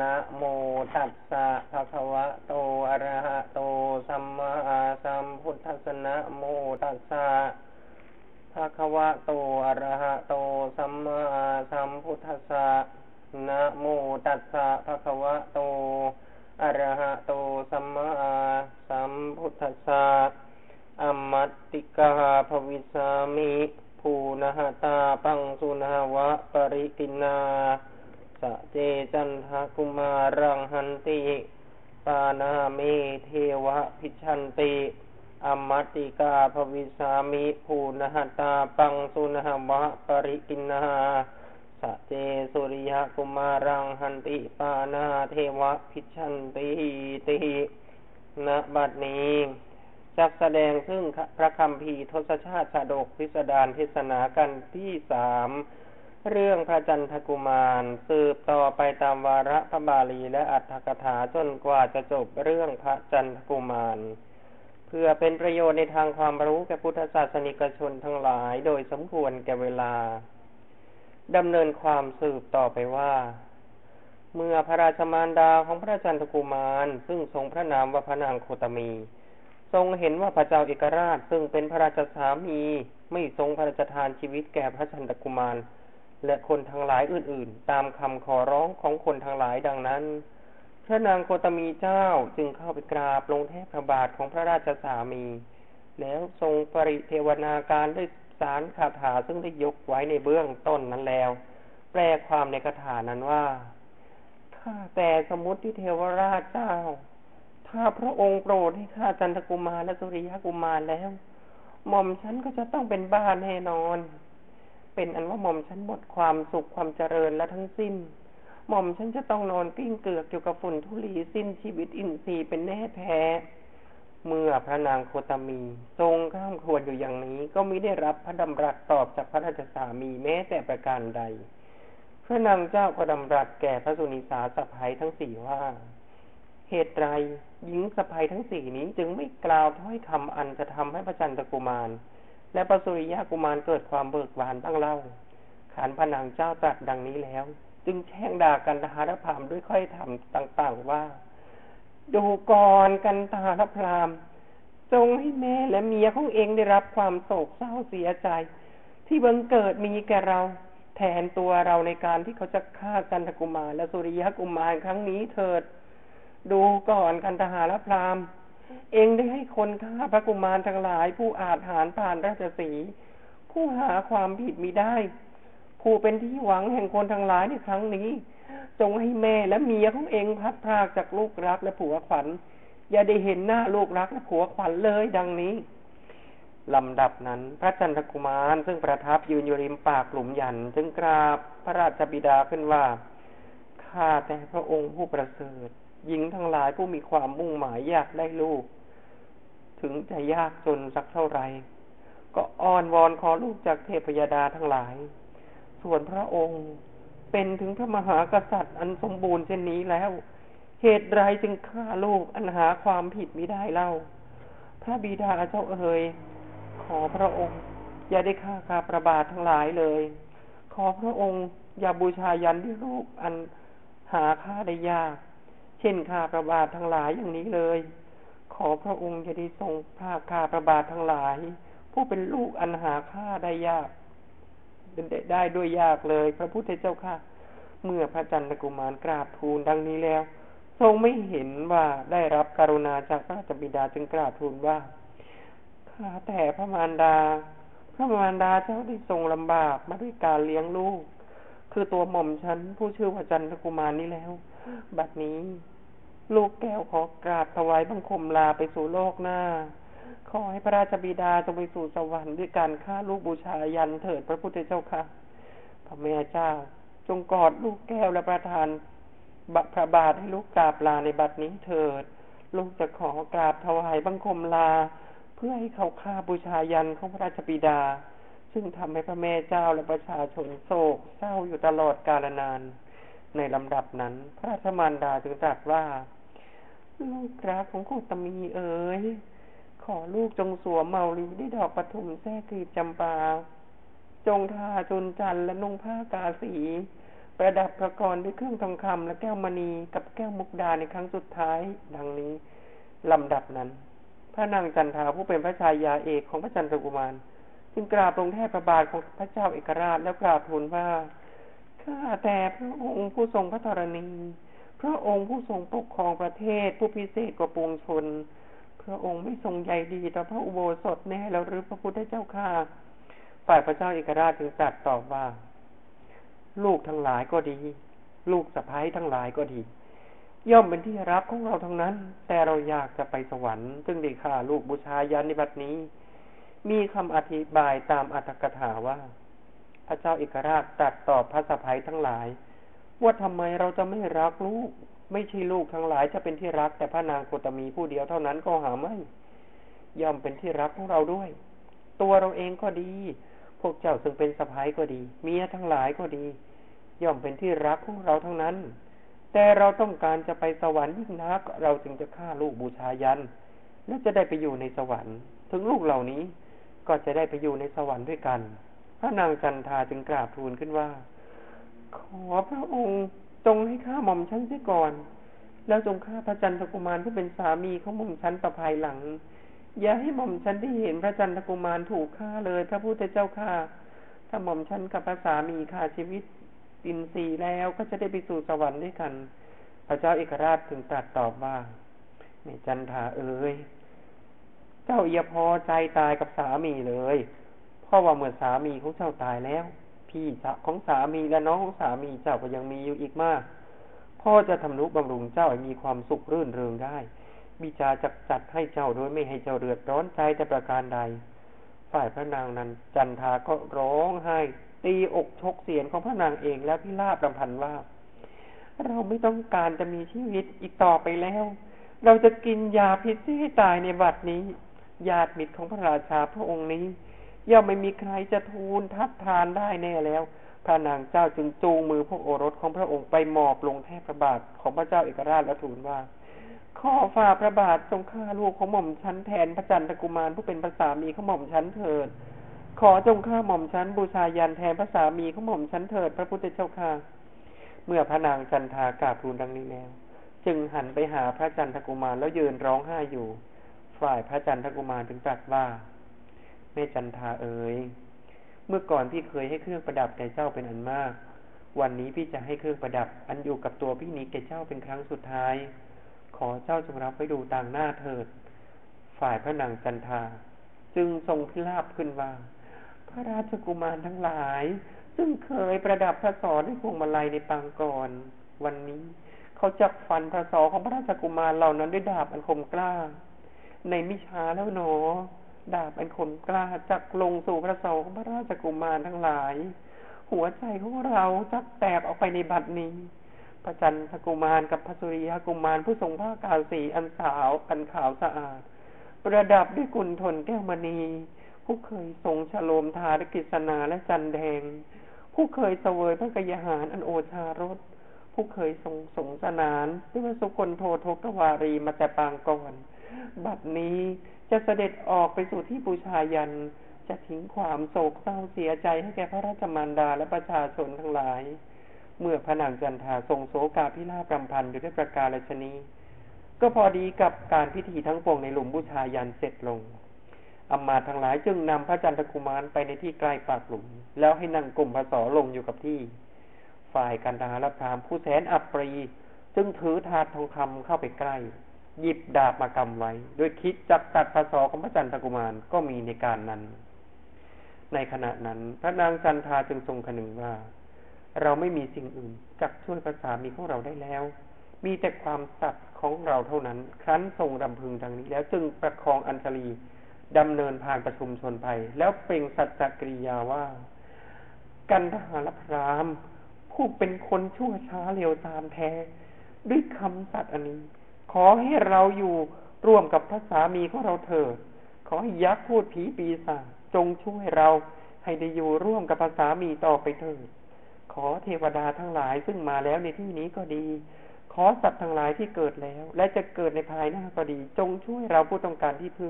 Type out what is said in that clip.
นะโมตัสสะภะคะวะโตอะระหะโตสัมมาสัมพุทธัสสะนะโมตัสสะภะคะวะโตอะระหะโตสัมมาสัมพุทธัสสะนะโมตัสสะภะคะวะโตอะระหะโตสัมมาสัมพุทธัสสะอัมมัตติกาภวิสามิภูนะหตาปังสุนาวะปริตินา สเจจันทกุมารังหันติปานาเมเทวะพิชันติอมมติกาภวิสามิภูนหตาปังสุนหวะปริกินาสเจสุริยกุมารังหันติปานาเทวะพิชันติติณบัดนี้จักแสดงซึ่งพระคำพีทศชาติชาดกพิสดารเทศนากันที่สาม เรื่องพระจันทกุมารสืบต่อไปตามวาระพระบาลีและอัตถกถาจนกว่าจะจบเรื่องพระจันทกุมาร เพื่อเป็นประโยชน์ในทางความรู้แก่พุทธศาสนิกชนทั้งหลายโดยสมควรแก่เวลาดำเนินความสืบต่อไปว่า เมื่อพระราชมารดาของพระจันทกุมารซึ่งทรงพระนามว่าพระนางโคตมี ทรงเห็นว่าพระเจ้าเอกราชซึ่งเป็นพระราชสามีไม่ทรงพระราชทานชีวิตแก่พระจันทกุมาร และคนทั้งหลายอื่นๆ ตามคำขอร้องของคนทั้งหลายดังนั้น พระนางโคตมีเจ้าจึงเข้าไปกราบลงแทบพระบาทของพระราชสามี แล้วทรงปริเทวนาการด้วยสารคาถาซึ่งได้ยกไว้ในเบื้องต้นนั้นแล้ว แปลความในคาถานั้นว่าข้าแต่สมุติเทวราชเจ้า ถ้าพระองค์โปรดให้ข้าจันทกุมารและสุริยกุมารแล้ว หม่อมฉันก็จะต้องเป็นบ้านแน่นอน เป็นอันว่าหม่อมฉันหมดความสุขความเจริญและทั้งสิ้น หม่อมฉันจะต้องนอนกิ้งเกลือกอยู่กับฝุ่นทุลีสิ้นชีวิตอินทรีย์เป็นแน่แท้ เมื่อพระนางโคตมี ทรงข้ามควรอยู่อย่างนี้ ก็มิได้รับพระดำรัสตอบจากพระราชสามีแม้แต่ประการใด พระนางเจ้าก็ดำรัสแก่พระสุนิสาสะพายทั้งสี่ว่า เหตุไรหญิงสะพายทั้งสี่นี้จึงไม่กล่าวถ้อยคำอันจะทำให้พระจันทกุมาร และพระสุริยะกุมารเกิดความเบิกบานบ้างเล่า ขานพนังเจ้าตรัสดังนี้แล้ว จึงแช่งด่ากันทหารพรามด้วยค่อยทำต่างๆว่า ดูก่อนกันตาลพรามจงให้แม่และเมียของเองได้รับความโศกเศร้าเสียใจ ที่บังเกิดมีแก่เรา แทนตัวเราในการที่เขาจะฆ่ากันทกุมารและสุริยะกุมารครั้งนี้เถิด ดูก่อนกันทหารพรามณ เองได้ให้คนฆ่าพระกุมารทั้งหลาย ผู้อาจหารผ่านราชสี ผู้หาความผิดมิได้ ผู้เป็นที่หวังแห่งคนทั้งหลายในครั้งนี้ จงให้แม่และเมียของเองพัดพรากจากลูกรักและผัวขวัญ อย่าได้เห็นหน้าลูกรักและผัวขวัญเลยดังนี้ลำดับนั้นพระจันทกุมารซึ่งประทับยืนอยู่ริมปากหลุมยันจึงกราบพระราชบิดาขึ้นว่าข้าแต่พระองค์ผู้ประเสริฐ หญิงทั้งหลายผู้มีความมุ่งหมายอยากได้ลูก ถึงจะยากจนสักเท่าไรก็อ้อนวอนขอลูกจากเทพยดาทั้งหลาย ส่วนพระองค์เป็นถึงพระมหากษัตริย์อันสมบูรณ์เช่นนี้แล้ว เหตุไรจึงฆ่าลูกอันหาความผิดไม่ได้เล่า พระบิดาเจ้าเอ๋ยขอพระองค์ อย่าได้ฆ่าคาประบาททั้งหลายเลย ขอพระองค์อย่าบูชายันด้วยลูกอันหาค่าได้ยาก ช่นข้าพระบาททั้งหลายอย่างนี้เลย ขอพระองค์จะได้ทรงภาคข้าพระบาททั้งหลาย ผู้เป็นลูกอันหาค่าได้ยากเป็นได้ด้วยยากเลย พระพุทธเจ้าค่ะ เมื่อพระจันทกุมารกราบทูลดังนี้แล้ว ทรงไม่เห็นว่าได้รับกรุณาจากพระจบิดาจึงกราบทูลว่าข้าแต่พระมารดา พระมารดาเจ้าได้ทรงลำบากมาด้วยการเลี้ยงลูก คือตัวหม่อมฉันผู้ชื่อว่าจันทกุมารนี้แล้ว บัดนี้ แก้วขอกราบถวายบังคมลาไปสู่โลกหน้า ขอให้พระราชบิดาจงไปสู่สวรรค์ด้วยการฆ่าลูกบูชายันเถิดพระพุทธเจ้าค่ะ พระแม่เจ้า จงกอดลูกแก้วและประทานบพระบาทให้ลูกกราบลาในบัดนี้เถิด ลูกจะขอกราบถวายบังคมลา เพื่อให้เขาฆ่าบูชายันของพระราชบิดา ซึ่งทำให้พระแม่เจ้าและประชาชนโศกเศร้าอยู่ตลอดกาลนาน ในลำดับนั้น พระราชมารดาจึงตรัสว่า ลูกรักของโคตมีเอ๋ย ขอลูกจงสวมเมาลีได้ดอกปทุมแท้กรีบจำปา จงทาจุนจันและนุ่งผ้ากาสี ประดับพระกรด้วยเครื่องทองคำและแก้วมณีกับแก้วมุกดาในครั้งสุดท้าย ดังนี้ลำดับนั้น พระนางจันทาผู้เป็นพระชายาเอกของพระจันทกุมาร จึงกราบลงแทบพระบาทของพระเจ้าเอกราชแล้วกราบทูลว่าข้าแต่พระองค์ผู้ทรงพระธรณี ระองค์ผู้ทรงปกครองประเทศผู้พิเศษกว่าปวงชน พระองค์ไม่ทรงใยดีต่อพระอุโบสถแน่แล้วหรือพระพุทธเจ้าข้าฝ่ายพระเจ้าเอกราชจึงตรัสตอบว่า ลูกทั้งหลายก็ดี ลูกสะพ้ายทั้งหลายก็ดี ย่อมเป็นที่รักของเราทั้งนั้น แต่เราอยากจะไปสวรรค์จึงได้ฆ่าลูกบูชายันในบัดนี้ มีคำอธิบายตามอัตถกถาว่า พระเจ้าเอกราชตรัสตอบพระสะพ้ายทั้งหลาย ว่าทำไมเราจะไม่รักลูก ไม่ใช่ลูกทั้งหลายจะเป็นที่รักแต่พระนางโคตมีผู้เดียวเท่านั้นก็หาไม่ ย่อมเป็นที่รักของเราด้วย ตัวเราเองก็ดี พวกเจ้าซึ่งเป็นสะพ้ายก็ดี เมียทั้งหลายก็ดี ย่อมเป็นที่รักของเราทั้งนั้น แต่เราต้องการจะไปสวรรค์ยิ่งนัก เราจึงจะฆ่าลูกบูชายันและจะได้ไปอยู่ในสวรรค์ ถึงลูกเหล่านี้ก็จะได้ไปอยู่ในสวรรค์ด้วยกัน พระนางจันทาจึงกราบทูลขึ้นว่า ขอพระองค์จงให้ข้าหม่อมฉันเสียก่อน แล้วจงฆ่าพระจันทกุมารผู้เป็นสามีของหม่อมฉันประภายหลัง อย่าให้หม่อมฉันได้เห็นพระจันทกุมารถูกฆ่าเลย พระพุทธเจ้าข้าถ้าหม่อมฉันกับพระสามีฆ่าชีวิตอินทรีแล้วก็จะได้ไปสู่สวรรค์ด้วยกัน พระเจ้าเอกราชถึงตรัสตอบว่าแม่จันทาเอ๋ยเจ้าอย่าพอใจตายกับสามีเลย เพราะว่าเมื่อสามีของเจ้าตายแล้ว พี่ของสามีและน้องของสามีเจ้าก็ยังมีอยู่อีกมาก พ่อจะทำนุบำรุงเจ้าให้มีความสุขรื่นเริงได้ บิจาจักจัดให้เจ้าโดยไม่ให้เจ้าเดือดร้อนใจแต่ประการใด ฝ่ายพระนางนั้นจันทาก็ร้องไห้ ตีอกชกเสียนของพระนางเองแล้วพิลาบรำพันว่า เราไม่ต้องการจะมีชีวิตอีกต่อไปแล้ว เราจะกินยาพิษให้ตายในบัดนี้ญาติมิตรของพระราชาพระองค์นี้ ย่อมไม่มีใครจะทูลทัดทานได้แน่แล้ว พระนางเจ้าจึงจูงมือพวกโอรสของพระองค์ไปหมอบลงแทบพระบาทของพระเจ้าเอกราชและทูลว่าขอฝ่าพระบาททรงฆ่าลูกของหม่อมชั้นแทนพระจันทกุมารผู้เป็นพระสามีของหม่อมชั้นเถิด ขอจงฆ่าหม่อมชั้นบูชายันแทนพระสามีของหม่อมชั้นเถิด พระพุทธเจ้าค่ะ เมื่อพระนางจันทากราบทูลดังนี้แล้ว จึงหันไปหาพระจันทกุมารแล้วยืนร้องไห้อยู่ ฝ่ายพระจันทกุมารจึงตรัสว่า แม่จันทาเอ๋ยเมื่อก่อนพี่เคยให้เครื่องประดับแก่เจ้าเป็นอันมาก วันนี้พี่จะให้เครื่องประดับ อันอยู่กับตัวพี่นี้แก่เจ้าเป็นครั้งสุดท้าย ขอเจ้าจงรับไว้ดูต่างหน้าเถิด ฝ่ายพระนางจันทา จึงทรงพิราบขึ้นว่า พระราชกุมารทั้งหลาย ซึ่งเคยประดับพระศรด้วยพวงมาลัยในปางก่อน วันนี้เขาจักฟันพระศรของพระราชกุมารเหล่านั้นด้วยดาบอันคมกล้า ในมิช้าแล้วหนอ ดาบอันคมกล้าจักลงสู่พระศรของพระราชกุมารทั้งหลาย หัวใจของเราจักแตกออกไปในบัดนี้ พระจันทกุมารกับพระสุริยกุมารผู้ทรงผ้ากาสีอันสาวอันขาวสะอาด ประดับด้วยกุลทนแก้วมณี ผู้เคยทรงฉโลมทารกิษนาและจันแดง ผู้เคยเสวยพระกยาหารอันโอชารสผู้เคยทรงสงสนานด้วยสุคนโททกวารีมาแต่ปางก่อน บัดนี้ จะเสด็จออกไปสู่ที่บูชายัน จะทิ้งความโศกเศร้าเสียใจให้แก่พระราชมารดาและประชาชนทั้งหลาย เมื่อพระนางจันทาทรงโศกาพิลาบรำพันอยู่ด้วยประการชนีก็พอดีกับการพิธีทั้งปวงในหลุมบูชายันเสร็จลงอำมาตย์ทั้งหลายจึงนำพระจันทกุมารไปในที่ใกล้ปากหลุม แล้วให้นั่งกลุ่มพระสอลงอยู่กับที่ ฝ่ายกันดารับพรามผู้แสนอัปรี จึงถือถาดทองคำเข้าไปใกล้ หยิบดาบมากำไว้โดยคิดจับตัดพระสอของพระจันทกุมารก็มีในการนั้น ในขณะนั้น พระนางจันทาจึงทรงคนึงว่า เราไม่มีสิ่งอื่นจักช่วยพระสามีของเราได้แล้ว มีแต่ความสัตย์ของเราเท่านั้น ครั้นทรงรำพึงดังนี้แล้วจึงประคองอัญชลีดำเนินผ่านประชุมชนภัยแล้วเปล่งสัจจกริยาว่า กันทหารพรามผู้เป็นคนชั่วช้าเร็วตามแท้ ด้วยคำสัตย์อันนี้ ขอให้เราอยู่ร่วมกับพระสามีของเราเถิดขอให้ยักษ์พูดผีปีศาจจงช่วยเราให้ได้อยู่ร่วมกับพระสามีต่อไปเถิดขอเทวดาทั้งหลายซึ่งมาแล้วในที่นี้ก็ดี ขอสัตว์ทั้งหลายที่เกิดแล้ว และจะเกิดในภายหน้าก็ดี จงช่วยเราผู้ต้องการที่พึ่ง